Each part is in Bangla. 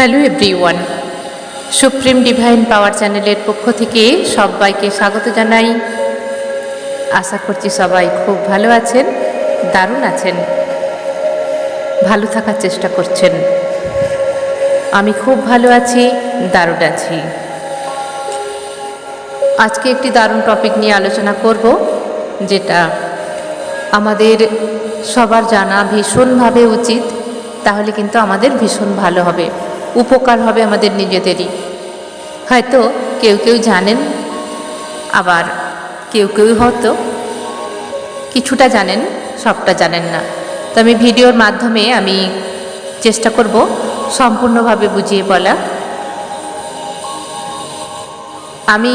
Hello everyone, supreme divine power চ্যানেলের পক্ষ থেকে সবাইকে স্বাগত জানাই। আশা করছি সবাই খুব ভালো আছেন, দারুণ আছেন, ভালো থাকার চেষ্টা করছেন। আমি খুব ভালো আছি, দারুণ আছি। আজকে একটি দারুণ টপিক নিয়ে আলোচনা করব, যেটা আমাদের সবার জানা ভীষণভাবে উচিত, তাহলে কিন্তু আমাদের ভীষণ ভালো হবে। উপকার হবে আমাদের নিজেদেরই। হয়তো কেউ কেউ জানেন, আবার কেউ কেউ হয়তো কিছুটা জানেন, সবটা জানেন না। তো আমি ভিডিওর মাধ্যমে আমি চেষ্টা করব সম্পূর্ণভাবে বুঝিয়ে বলা। আমি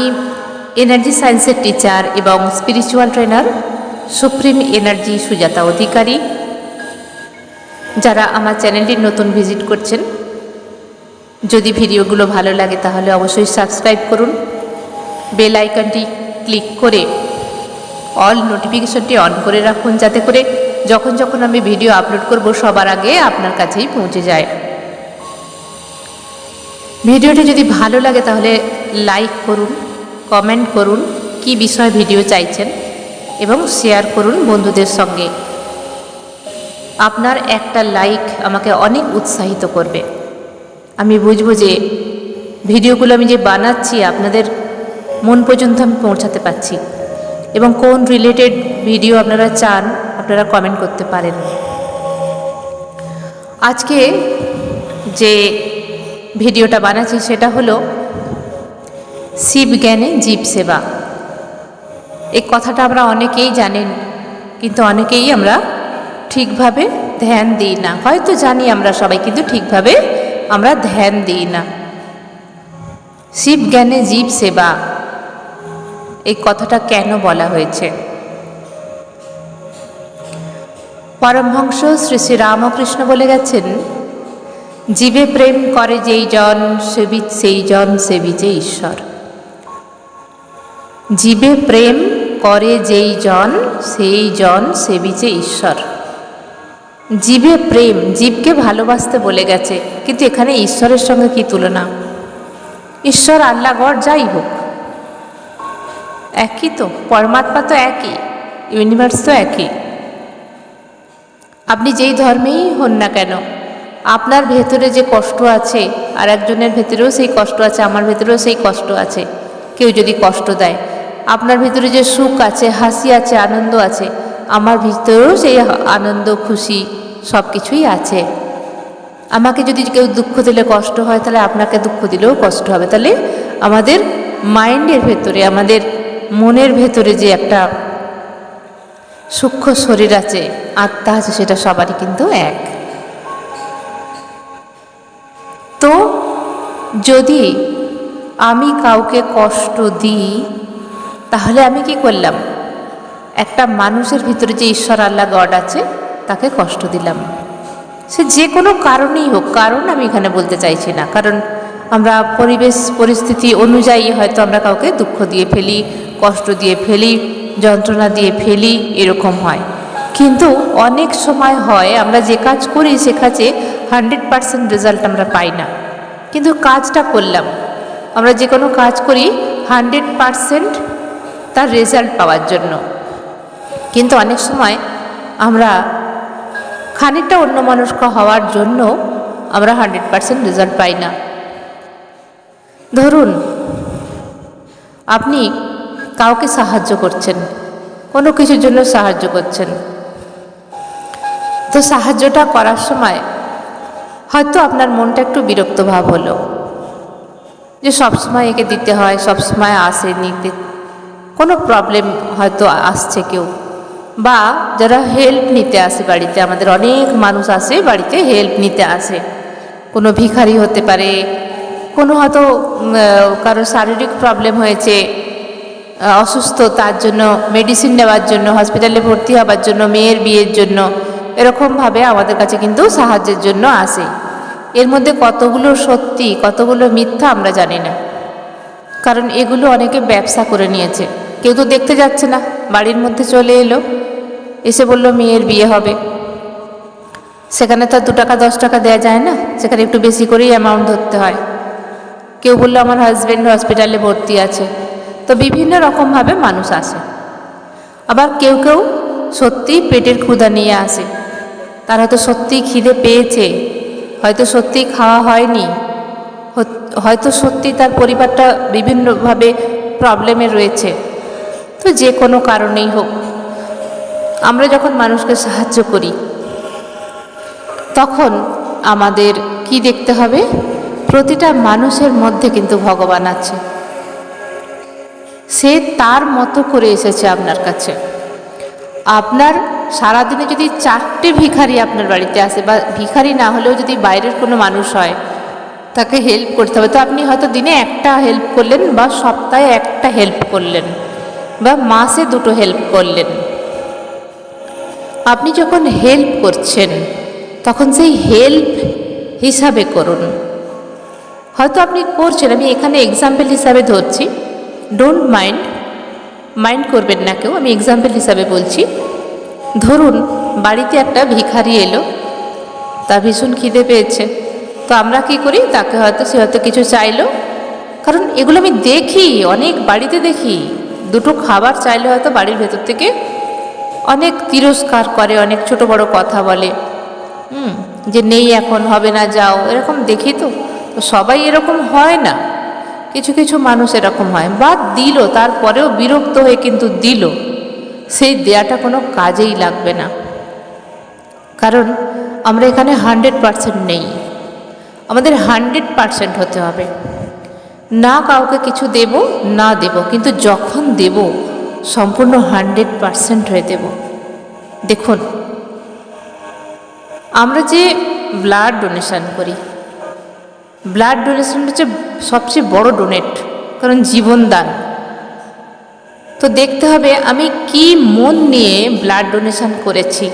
এনার্জি সায়েন্সের টিচার এবং spiritual trainer supreme energy Sujata Adhikari. যারা আমার চ্যানেলটি নতুন ভিজিট করছেন যদি ভিডিওগুলো ভালো লাগে তাহলে অবশ্যই সাবস্ক্রাইব করুন। বেল আইকনটি ক্লিক করে অল নোটিফিকেশনটি অন করে রাখুন যাতে করে যখন যখন আমি ভিডিও আপলোড করব সবার আগে আপনার কাছেই পৌঁছে যায়। ভিডিওটি যদি ভালো লাগে তাহলে লাইক করুন, কমেন্ট করুন, কি বিষয় ভিডিও চাইছেন এবং শেয়ার করুন বন্ধুদের সঙ্গে। আপনার একটা লাইক আমাকে অনেক উৎসাহিত করবে। আমি বুঝব যে ভিডিওগুলো আমি যে বানাচ্ছি, আপনাদের মন পর্যন্ত আমি পৌঁছাতে পারছি। এবং কোন রিলেটেড ভিডিও আপনারা চান, আপনারা কমেন্ট করতে পারেন। আজকে যে ভিডিওটা বানাচ্ছি, সেটা হলো শিব জ্ঞানে জীব সেবা। এই কথাটা আমরা অনেকেই জানেন, কিন্তু অনেকেই আমরা ঠিকভাবে ধ্যান দিই না। হয়তো জানি আমরা সবাই, কিন্তু ঠিকভাবে আমরা ধ্যান দিই না। শিব জ্ঞানে জীব সেবা। এই কথাটা কেন বলা হয়েছে? পরমহংস শ্রী শ্রী রামকৃষ্ণ বলে গেছেন, জীবে প্রেম করে যেই জন সেবি সেই জন সেবিছে ঈশ্বর। জীবে প্রেম করে যেই জন, সেই জন সেবিছে ঈশ্বর। জীবে প্রেম, জীবকে ভালোবাসতে বলে গেছে, কিন্তু এখানে ঈশ্বরের সঙ্গে কি তুলনা? ঈশ্বর আল্লাহ গড় যাই হোক। একই তো, পরমাত্মা তো একই ইউনিভার্স তো একই। আপনি যেই ধর্মেই হন না কেন, আপনার ভেতরে যে কষ্ট আছে, আর একজনের ভেতরেও সেই কষ্ট আছে, আমার ভেতরেও সেই কষ্ট আছে। কেউ যদি কষ্ট দেয়, আপনার ভেতরে যে সুখ আছে, হাসি আছে, আনন্দ আছে আমার ভিতরেও সেই আনন্দ, খুশি সব কিছুই আছে। আমাকে যদি কেউ দুঃখ দিলে কষ্ট হয়, তাহলে আপনাকে দুঃখ দিলেও কষ্ট হবে। তাহলে আমাদের মাইন্ডের ভেতরে, আমাদের মনের ভেতরে যে একটা সূক্ষ্ম শরীর আছে, আত্মা আছে, সেটা সবারই কিন্তু এক। তো যদি আমি কাউকে কষ্ট দিই, তাহলে আমি কি করলাম? একটা মানুষের ভিতরে যে ঈশ্বর আল্লাহ গড আছে, তাকে কষ্ট দিলাম। সে যে কোনো কারণেই হোক, কারণ আমি এখানে বলতে চাইছি না। কারণ আমরা পরিবেশ, পরিস্থিতি অনুযায়ী হয়তো আমরা কাউকে দুঃখ দিয়ে ফেলি, কষ্ট দিয়ে ফেলি, যন্ত্রণা দিয়ে ফেলি, এরকম হয়। কিন্তু অনেক সময় হয়, আমরা যে কাজ করি সে কাজে হান্ড্রেড পারসেন্ট রেজাল্ট আমরা পাই না। কিন্তু কাজটা করলাম। আমরা যে কোনো কাজ করি, হান্ড্রেড পারসেন্ট তার রেজাল্ট পাওয়ার জন্য। কিন্তু অনেক সময় আমরা খানিকটা অন্য মানুষক হওয়ার জন্য আমরা হান্ড্রেড পারসেন্ট রেজাল্ট পাই না। ধরুন, আপনি কাউকে সাহায্য করছেন, কোনো কিছুর জন্য সাহায্য করছেন। তো সাহায্যটা করার সময় হয়তো আপনার মনটা একটু বিরক্ত ভাব হলো। যে সবসময় একে দিতে হয় সবসময় আসে নিতে কোনো প্রবলেম হয়তো আসছে কেউ। বা যারা হেল্প নিতে আসে বাড়িতে, আমাদের অনেক মানুষ আসে বাড়িতে হেল্প নিতে আসে। কোনো ভিখারি হতে পারে, কোনো হয়তো কারও শারীরিক প্রবলেম হয়েছে অসুস্থ, তার জন্য মেডিসিন নেওয়ার জন্য হসপিটালে ভর্তি হওয়ার জন্য, মেয়ের বিয়ের জন্য, এরকমভাবে আমাদের কাছে কিন্তু সাহায্যের জন্য আসে। এর মধ্যে কতগুলো সত্যি, কতগুলো মিথ্যা আমরা জানি না। কারণ এগুলো অনেকে ব্যবসা করে নিয়েছে। কেউ তো দেখতে যাচ্ছে না। বাড়ির মধ্যে চলে এলো। এসে বলল, মেয়ের বিয়ে হবে। সেখানে তো দু টাকা, দশ টাকা দেওয়া যায় না। সেখানে একটু বেশি করেই অ্যামাউন্ট ধরতে হয়। কেউ বলল, আমার হাজব্যান্ড হসপিটালে ভর্তি আছে। তো বিভিন্ন রকমভাবে মানুষ আসে। আবার কেউ কেউ সত্যিই পেটের ক্ষুধা নিয়ে আসে। তারা হয়তো সত্যিই খিদে পেয়েছে। হয়তো সত্যিই খাওয়া হয়নি। হয়তো সত্যি তার পরিবারটা বিভিন্নভাবে প্রবলেমে রয়েছে। তো যে কোনো কারণেই হোক, আমরা যখন মানুষকে সাহায্য করি, তখন আমাদের কি দেখতে হবে? প্রতিটা মানুষের মধ্যে কিন্তু ভগবান আছে। সে তার মতো করে এসেছে আপনার কাছে। আপনার সারাদিনে যদি চারটে ভিখারি আপনার বাড়িতে আসে বা ভিখারি না হলেও যদি বাইরের কোনো মানুষ হয়, তাকে হেল্প করতে হবে। তো আপনি হয়তো দিনে একটা হেল্প করলেন বা সপ্তাহে একটা হেল্প করলেন। বা মাসে দুটো হেল্প করলেন। আপনি যখন হেল্প করছেন, তখন সেই হেল্প হিসাবে করুন। হয়তো আপনি করছেন, আমি এখানে এক্সাম্পল হিসাবে ধরছি। ডোন্ট মাইন্ড মাইন্ড করবেন না কেউ, আমি এক্সাম্পল হিসাবে বলছি। ধরুন, বাড়িতে একটা ভিখারি এলো তা ভীষণ খিদে পেয়েছে। তো আমরা কি করি? তাকে হয়তো সে হয়তো কিছু চাইলো। কারণ এগুলো আমি দেখি, অনেক বাড়িতে দেখি। দুটো খাবার চাইলে হয়তো বাড়ির ভেতর থেকে অনেক তিরস্কার করে, অনেক ছোট বড় কথা বলে। হুম, যে নেই এখন, হবে না, যাও। এরকম দেখি তো। তো সবাই এরকম হয় না। কিছু কিছু মানুষ এরকম হয়। বা দিল, তারপরেও বিরক্ত হয়ে কিন্তু দিল। সেই দেয়াটা কোনো কাজেই লাগবে না। কারণ আমরা এখানে হান্ড্রেড পারসেন্ট নেই। আমাদের হান্ড্রেড পারসেন্ট হতে হবে। না কাউকে কিছু দেব, না দেব, কিন্তু যখন দেব, সম্পূর্ণ হান্ড্রেড পারসেন্ট হয়ে দেব। দেখুন, আমরা যে ব্লাড ডোনেশন করি, ব্লাড ডোনেশন হচ্ছে সবচেয়ে বড় ডোনেট, কারণ জীবনদান তো দেখতে হবে আমি কি মন নিয়ে ব্লাড ডোনেশন করেছি।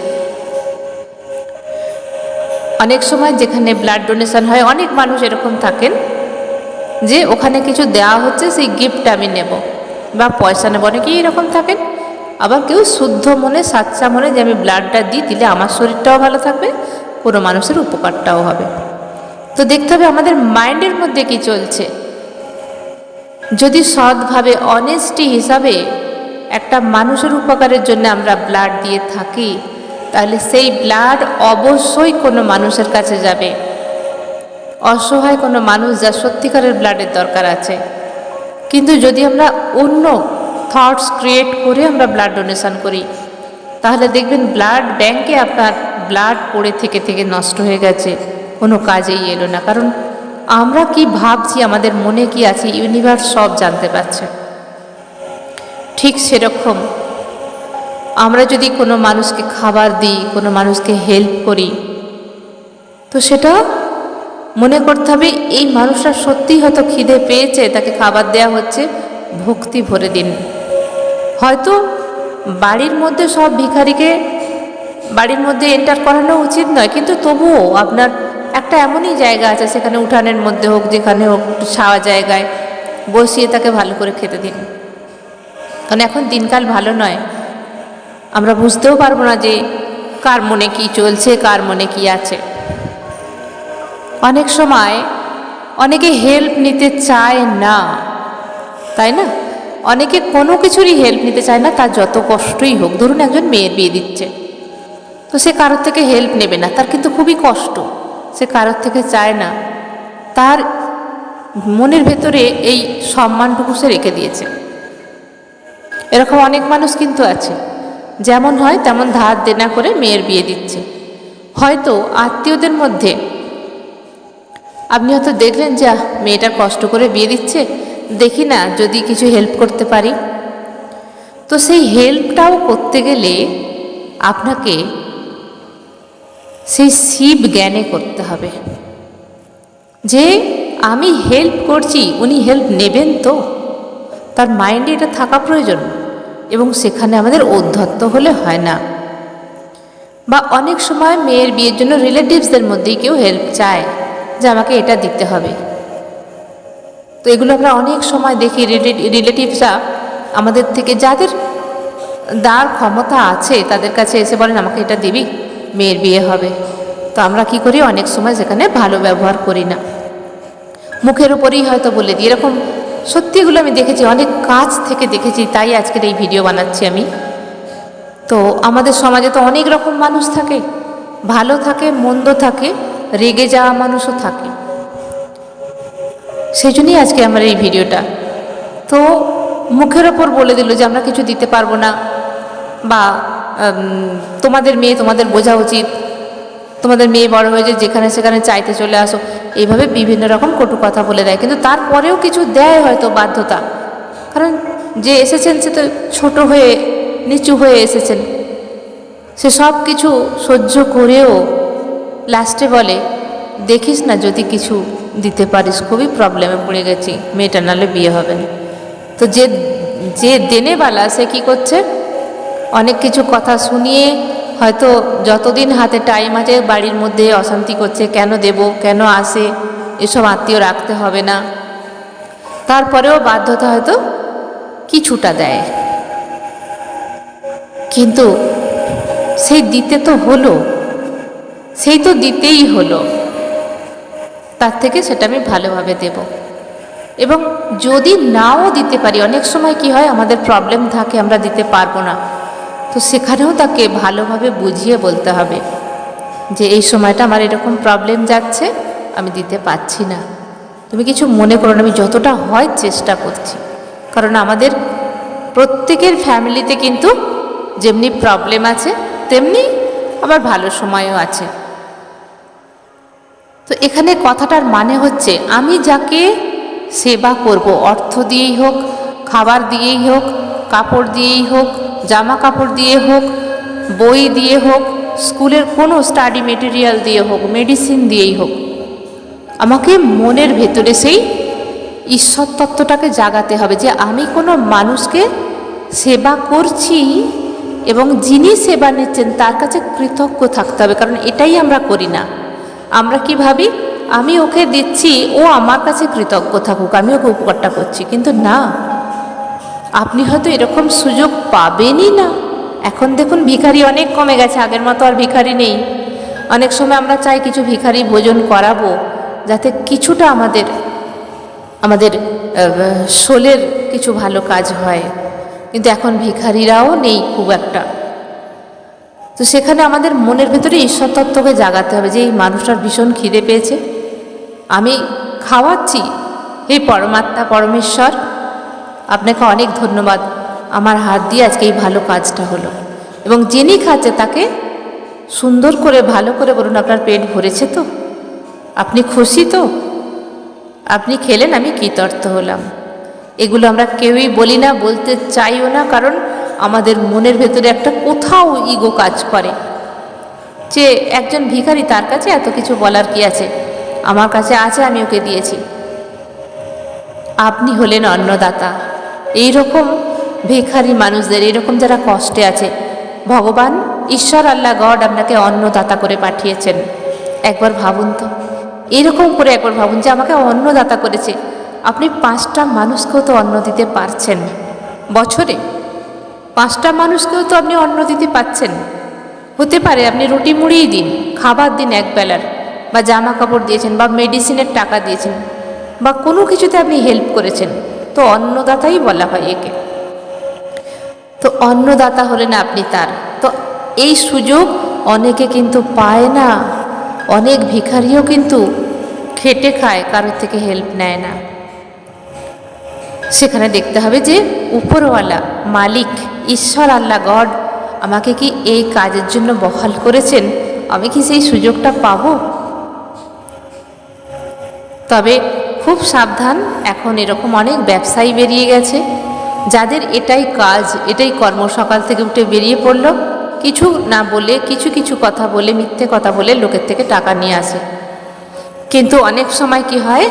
অনেক সময় যেখানে ব্লাড ডোনেশন হয়, অনেক মানুষ এরকম থাকেন যে ওখানে কিছু দেওয়া হচ্ছে, সেই গিফট আমি নেব। বা পয়সা নেব, অনেকেই এরকম থাকেন। আবার কেউ শুদ্ধ মনে, সাচ্চা মনে যে আমি ব্লাডটা দিই, দিলে আমার শরীরটাও ভালো থাকবে, কোনো মানুষের উপকারটাও হবে। তো দেখতে হবে আমাদের মাইন্ডের মধ্যে কি চলছে। যদি সৎভাবে অনেস্টি হিসাবে একটা মানুষের উপকারের জন্য আমরা ব্লাড দিয়ে থাকি, তাহলে সেই ব্লাড অবশ্যই কোনো মানুষের কাছে যাবে। অসহায় কোনো মানুষ যা সত্যিকারের ব্লাডের দরকার আছে। কিন্তু যদি আমরা অন্য থটস ক্রিয়েট করে আমরা ব্লাড ডোনেশন করি, তাহলে দেখবেন ব্লাড ব্যাংকে আপনার ব্লাড পড়ে থেকে থেকে নষ্ট হয়ে গেছে, কোনো কাজেই এলো না। কারণ আমরা কি ভাবছি, আমাদের মনে কি আছে ইউনিভার্স সব জানতে পারছে। ঠিক সেরকম আমরা যদি কোনো মানুষকে খাবার দিই, কোনো মানুষকে হেল্প করি, তো সেটা মনে করতে হবে, এই মানুষটা সত্যিই হয়তো খিদে পেয়েছে, তাকে খাবার দেওয়া হচ্ছে, ভক্তি ভরে দিন। হয়তো বাড়ির মধ্যে সব ভিখারিকে, বাড়ির মধ্যে এন্টার করানো উচিত নয়, কিন্তু তবুও আপনার একটা এমনই জায়গা আছে, সেখানে উঠানের মধ্যে হোক, যেখানে হোক ছাওয়া জায়গায় বসিয়ে তাকে ভালো করে খেতে দিন। কারণ এখন দিনকাল ভালো নয়। আমরা বুঝতেও পারব না যে কার মনে কি চলছে, কার মনে কি আছে। অনেক সময় অনেকে হেল্প নিতে চায় না, তাই না? অনেকে কোনো কিছুরই হেল্প নিতে চায় না, তার যত কষ্টই হোক। ধরুন একজন মেয়ের বিয়ে দিচ্ছে, তো সে কারোর থেকে হেল্প নেবে না, তার কিন্তু খুবই কষ্ট। সে কারোর থেকে চায় না। তার মনের ভেতরে এই সম্মানটুকু সে রেখে দিয়েছে। এরকম অনেক মানুষ কিন্তু আছে। যেমন হয় তেমন ধার দেনা করে মেয়ের বিয়ে দিচ্ছে। হয়তো আত্মীয়দের মধ্যে আপনি হয়তো দেখলেন যা মেয়েটা কষ্ট করে বিয়ে দিচ্ছে, দেখি না যদি কিছু হেল্প করতে পারি। তো সেই হেল্পটাও করতে গেলে আপনাকে সেই শিব জ্ঞানে করতে হবে। যে, আমি হেল্প করছি, উনি হেল্প নেবেন তো? তার মাইন্ডে এটা থাকা প্রয়োজন এবং সেখানে আমাদের ঔদ্ধত্য হলে হয় না। বা অনেক সময় মেয়ের বিয়ের জন্য রিলেটিভসদের মধ্যেই কেউ হেল্প চায়। যে আমাকে এটা দিতে হবে। তো এগুলো আমরা অনেক সময় দেখি রিলেটিভসরা আমাদের থেকে যাদের দার ক্ষমতা আছে, তাদের কাছে এসে বলেন, আমাকে এটা দিবি, মেয়ের বিয়ে হবে। তো আমরা কি করি? অনেক সময় সেখানে ভালো ব্যবহার করি না। মুখের উপরেই হয়তো বলে দিই। এরকম সত্যিগুলো আমি দেখেছি, অনেক কাজ থেকে দেখেছি, তাই আজকের এই ভিডিও বানাচ্ছি আমি। তো আমাদের সমাজে তো অনেক রকম মানুষ থাকে, ভালো থাকে, মন্দ থাকে। রেগে যাওয়া মানুষও থাকে। সেই জন্যই আজকে আমার এই ভিডিওটা। তো মুখের ওপর বলে দিল যে আমরা কিছু দিতে পারব না বা তোমাদের মেয়ে তোমাদের বোঝা উচিত। তোমাদের মেয়ে বড় হয়েছে যেখানে সেখানে চাইতে চলে আসো। এইভাবে বিভিন্ন রকম কটু কথা বলে দেয়। কিন্তু তারপরেও কিছু দেয় হয়তো বাধ্যতা। কারণ যে এসেছেন সে তো ছোট হয়ে, নিচু হয়ে এসেছেন। সে সব কিছু সহ্য করেও লাস্টে বলে, দেখিস না যদি কিছু দিতে পারিস, খুবই প্রবলেমে পড়ে গেছি, মেয়েটা নালে বিয়ে হবে না। তো যে যে দেনেবালা সে কি করছে? অনেক কিছু কথা শুনিয়ে হয়তো যতদিন হাতে টাইম আছে, বাড়ির মধ্যে অশান্তি করছে, কেন দেব, কেন আসে, এসব আত্মীয় রাখতে হবে না। তারপরেও বাধ্যতা হয়তো কিছুটা দেয়। কিন্তু সেই দিতে তো হলো। সেই তো দিতেই হলো। তার থেকে সেটা আমি ভালোভাবে দেব। এবং যদি নাও দিতে পারি, অনেক সময় কি হয়, আমাদের প্রবলেম থাকে, আমরা দিতে পারব না। তো সেখানেও তাকে ভালোভাবে বুঝিয়ে বলতে হবে যে, এই সময়টা আমার এরকম প্রবলেম যাচ্ছে, আমি দিতে পারছি না। তুমি কিছু মনে করো না, আমি যতটা হয় চেষ্টা করছি। কারণ আমাদের প্রত্যেকের ফ্যামিলিতে কিন্তু যেমনি প্রবলেম আছে, তেমনি আবার ভালো সময়ও আছে। তো এখানে কথাটার মানে হচ্ছে, আমি যাকে সেবা করব, অর্থ দিয়েই হোক, খাবার দিয়েই হোক, কাপড় দিয়েই হোক জামা কাপড় দিয়ে হোক, বই দিয়ে হোক, স্কুলের কোনো স্টাডি মেটেরিয়াল দিয়ে হোক, মেডিসিন দিয়েই হোক, আমাকে মনের ভেতরে সেই ঈশ্বর তত্ত্বটাকে জাগাতে হবে যে আমি কোনো মানুষকে সেবা করছি এবং যিনি সেবা নিচ্ছেন তার কাছে কৃতজ্ঞ থাকতে হবে, কারণ এটাই আমরা করি না। আমরা কি ভাবি? আমি ওকে দিচ্ছি, ও আমার কাছে কৃতজ্ঞ থাকুক, আমি ওকে উপকারটা করছি। কিন্তু না, আপনি হয়তো এরকম সুযোগ পাবেনই না। এখন দেখুন, ভিখারি অনেক কমে গেছে, আগের মতো আর ভিখারি নেই। অনেক সময় আমরা চাই কিছু ভিখারি ভোজন করাবো, যাতে কিছুটা আমাদের আমাদের শোলের কিছু ভালো কাজ হয়। কিন্তু এখন ভিখারিরাও নেই খুব একটা। তো সেখানে আমাদের মনের ভেতরে ঈশ্বর তত্ত্বকে জাগাতে হবে যে এই মানুষটার ভীষণ খিদে পেয়েছে। আমি খাওয়াচ্ছি। হে পরমাত্মা, পরমেশ্বর, আপনাকে অনেক ধন্যবাদ। আমার হাত দিয়ে আজকে এই ভালো কাজটা হলো। এবং যিনি খাচ্ছে তাকে সুন্দর করে, ভালো করে বলুন, আপনার পেট ভরেছে তো? আপনি খুশি তো? আপনি খেলেন, আমি কৃতর্থ হলাম। এগুলো আমরা কেউই বলি না, বলতে চাইও না, কারণ আমাদের মনের ভেতরে একটা কোথাও ইগো কাজ করে। যে একজন ভিখারি তার কাছে এত কিছু বলার কি আছে? আমার কাছে আছে, আমি ওকে দিয়েছি। আপনি হলেন অন্নদাতা। এই রকম ভিখারি মানুষদের এরকম যারা কষ্টে আছে, ভগবান, ঈশ্বর, আল্লাহ, গড আপনাকে অন্নদাতা করে পাঠিয়েছেন। একবার ভাবুন তো। এরকম করে একবার ভাবুন যে আমাকে অন্নদাতা করেছে। আপনি পাঁচটা মানুষকেও তো অন্ন দিতে পারছেন। বছরে পাঁচটা মানুষকেও তো আপনি অন্ন দিতে পাচ্ছেন। হতে পারে আপনি রুটি মুড়িই দিন, খাবার দিন এক বেলার, বা জামা কাপড় দিয়েছেন, বা মেডিসিনের টাকা দিয়েছেন, বা কোনো কিছুতে আপনি হেল্প করেছেন, তো অন্নদাতাই বলা হয় একে। তো অন্নদাতা হলেন আপনি তার। তো এই সুযোগ অনেকে কিন্তু পায় না, অনেক ভিখারিও কিন্তু খেটে খায়, কারোর থেকে হেল্প নেয় না। সেখানে দেখতে হবে যে উপরওয়ালা, মালিক, ঈশ্বর আল্লাহ গড, আমাকে কি এই কাজের জন্য বহাল করেছেন? আমি কি সেই সুযোগটা পাবো? তবে খুব সাবধান, এখন এরকম অনেক ব্যবসায়ী বেরিয়ে গেছে, যাদের এটাই কাজ, এটাই কর্ম সকাল থেকে উঠে বেরিয়ে পড়ল। কিছু না বলে, কিছু কিছু কথা বলে, মিথ্যে কথা বলে লোকের থেকে টাকা নিয়ে আসে। কিন্তু অনেক সময় কি হয়?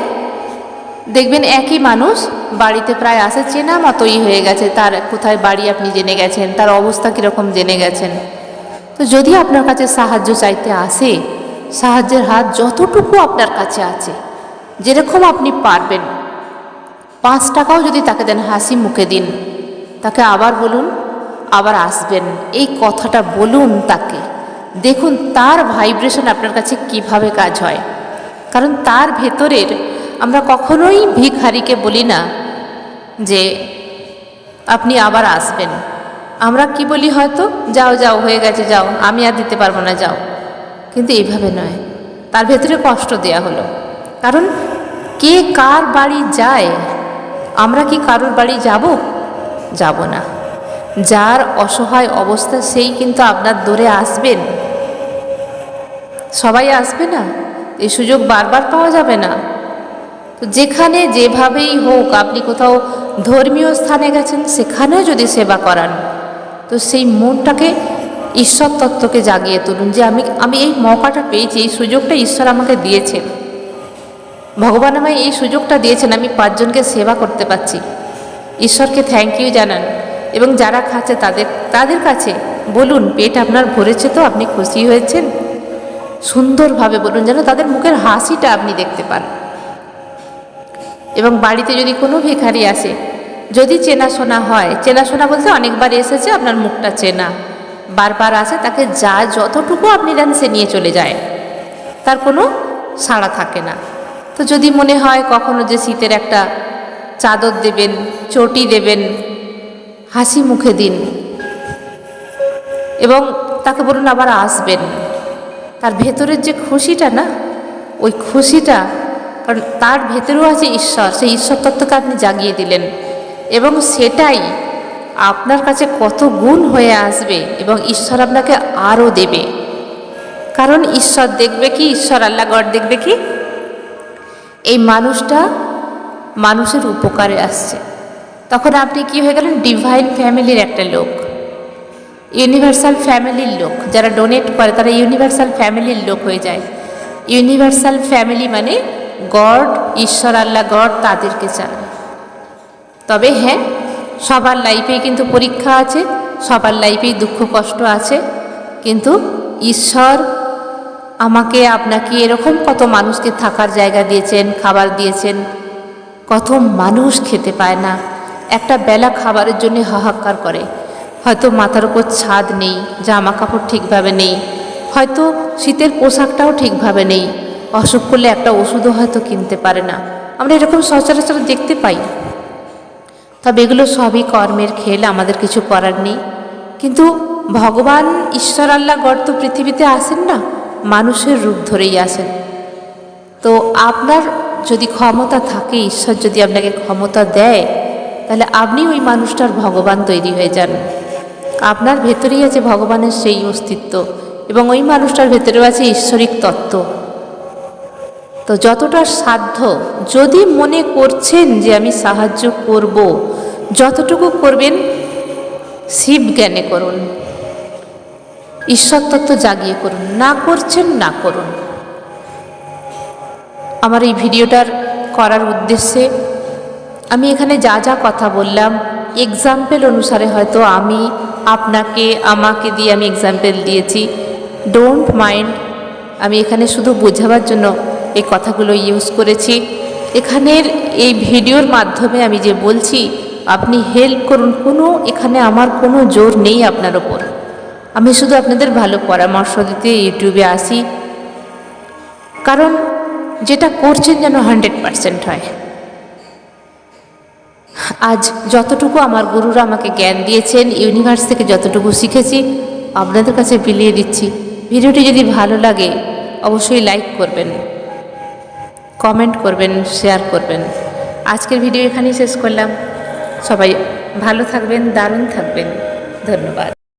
দেখবেন একই মানুষ বাড়িতে প্রায় আসে, চেনা মতোই হয়ে গেছে। তার কোথায় বাড়ি আপনি জেনে গেছেন? তার অবস্থা কীরকম জেনে গেছেন? তো যদি আপনার কাছে সাহায্য চাইতে আসে, সাহায্যের হাত যতটুকু আপনার কাছে আছে, যেরকম আপনি পারবেন। পাঁচ টাকাও যদি তাকে দেন, হাসি মুখে দিন। তাকে আবার বলুন, আবার আসবেন। এই কথাটা বলুন তাকে। দেখুন, তার ভাইব্রেশন আপনার কাছে কীভাবে কাজ হয়। কারণ তার ভেতরের আমরা কখনোই ভিখারিকে বলি না যে, আপনি আবার আসবেন। আমরা কি বলি হয়তো? যাও যাও, হয়ে গেছে, যাও, আমি আর দিতে পারব না, যাও। কিন্তু এইভাবে নয়। তার ভেতরে কষ্ট দেয়া হলো। কারণ কে কার বাড়ি যায়, আমরা কি কারোর বাড়ি যাব? যাব না। যার অসহায় অবস্থা, সেই কিন্তু আপনার দৌড়ে আসবেন। সবাই আসবে না? এই সুযোগ বারবার পাওয়া যাবে না। তো যেখানে যেভাবেই হোক, আপনি কোথাও ধর্মীয় স্থানে গেছেন সেখানেও যদি সেবা করান, তো সেই মনটাকে ঈশ্বর তত্ত্বকে জাগিয়ে তুলুন যে আমি আমি এই মৌকাটা পেয়েছি, এই সুযোগটা ঈশ্বর আমাকে দিয়েছেন। ভগবান আমায় এই সুযোগটা দিয়েছেন, আমি পাঁচজনকে সেবা করতে পারছি। ঈশ্বরকে থ্যাংক ইউ জানান। এবং যারা খাচ্ছে, তাদের তাদের কাছে বলুন, পেট আপনার ভরেছে তো, আপনি খুশি হয়েছেন? সুন্দরভাবে বলুন, যেন তাদের মুখের হাসিটা আপনি দেখতে পান। এবং বাড়িতে যদি কোনো ভিখারি আসে, যদি চেনাশোনা হয়, চেনাশোনা বলতে অনেকবার এসেছে, আপনার মুখটা চেনা। বারবার আসে, তাকে যা যতটুকু আপনি দেন সে নিয়ে চলে যায়। তার কোনো সাড়া থাকে না। তো যদি মনে হয় কখনো যে শীতের একটা চাদর দেবেন, চটি দেবেন, হাসি মুখে দিন এবং তাকে বলুন আবার আসবেন। তার ভেতরের যে খুশিটা না, ওই খুশিটা কারণ তার ভেতরেও আছে ঈশ্বর। সেই ঈশ্বর তত্ত্বকে আপনি জাগিয়ে দিলেন। এবং সেটাই আপনার কাছে কত গুণ হয়ে আসবে এবং ঈশ্বর আপনাকে আরও দেবে। কারণ ঈশ্বর দেখবে কি? ঈশ্বর আল্লাহ গড দেখবে কি? এই মানুষটা মানুষের উপকারে আসছে। তখন আপনি কি হয়ে গেলেন? ডিভাইন ফ্যামিলির একটা লোক। ইউনিভার্সাল ফ্যামিলির লোক। যারা ডোনেট করে, তারা ইউনিভার্সাল ফ্যামিলির লোক হয়ে যায়। ইউনিভার্সাল ফ্যামিলি মানে গড, ঈশ্বর, আল্লাহ, গড তাদেরকে চায় তবে হ্যাঁ সবার লাইফেই কিন্তু পরীক্ষা আছে, সবার লাইফেই দুঃখ, কষ্ট আছে, কিন্তু ঈশ্বর আমাকে, আপনাকে এরকম কত মানুষকে থাকার জায়গা দিয়েছেন, খাবার দিয়েছেন, কত মানুষ খেতে পায় না। একটা বেলা খাবারের জন্য হাহাকার করে। হয়তো মাথার উপর ছাদ নেই, জামা কাপড় ঠিকভাবে নেই, হয়তো শীতের পোশাকটাও ঠিকভাবে নেই অসুখ করলে একটা ওষুধও হয়তো কিনতে পারে না। আমরা এরকম সচরাচর দেখতে পাই। তবে এগুলো সবই কর্মের খেল, আমাদের কিছু করার নেই। কিন্তু ভগবান, ঈশ্বর, আল্লাহ গড় তো পৃথিবীতে আসেন না, মানুষের রূপ ধরেই আসেন। তো আপনার যদি ক্ষমতা থাকে, ঈশ্বর যদি আপনাকে ক্ষমতা দেয়, তাহলে আপনি ওই মানুষটার ভগবান তৈরি হয়ে যান। আপনার ভেতরেই আছে ভগবানের সেই অস্তিত্ব এবং ওই মানুষটার ভেতরেও আছে ঈশ্বরিক তত্ত্ব। তো যতটা সাধ্য, যদি মনে করছেন যে আমি সাহায্য করব, যতটুকু করবেন, শিব জ্ঞানে করুন। ঈশ্বর তত্ত্ব জাগিয়ে করুন, না করছেন, না করুন। আমার এই ভিডিওটার করার উদ্দেশ্যে আমি এখানে যা যা কথা বললাম এক্সাম্পল অনুসারে হয়তো আমি আপনাকে, আমাকে দিয়ে আমি এক্সাম্পল দিয়েছি। ডোন্ট মাইন্ড আমি এখানে শুধু বোঝাবার জন্য এই কথাগুলো ইউজ করেছি। এখানের এই ভিডিওর মাধ্যমে আমি যে বলছি, আপনি হেল্প করুন, কোনো এখানে আমার কোনো জোর নেই আপনার ওপর। আমি শুধু আপনাদের ভালো পরামর্শ দিতে ইউটিউবে আসি। কারণ যেটা করছেন যেন হান্ড্রেড পারসেন্ট হয়। আজ যতটুকু আমার গুরুরা আমাকে জ্ঞান দিয়েছেন, ইউনিভার্স থেকে যতটুকু শিখেছি, আপনাদের কাছে বিলিয়ে দিচ্ছি। ভিডিওটি যদি ভালো লাগে, অবশ্যই লাইক করবেন। কমেন্ট করবেন শেয়ার করবেন। আজকের ভিডিও এখানেই শেষ করলাম। সবাই ভালো থাকবেন, দারুণ থাকবেন। ধন্যবাদ।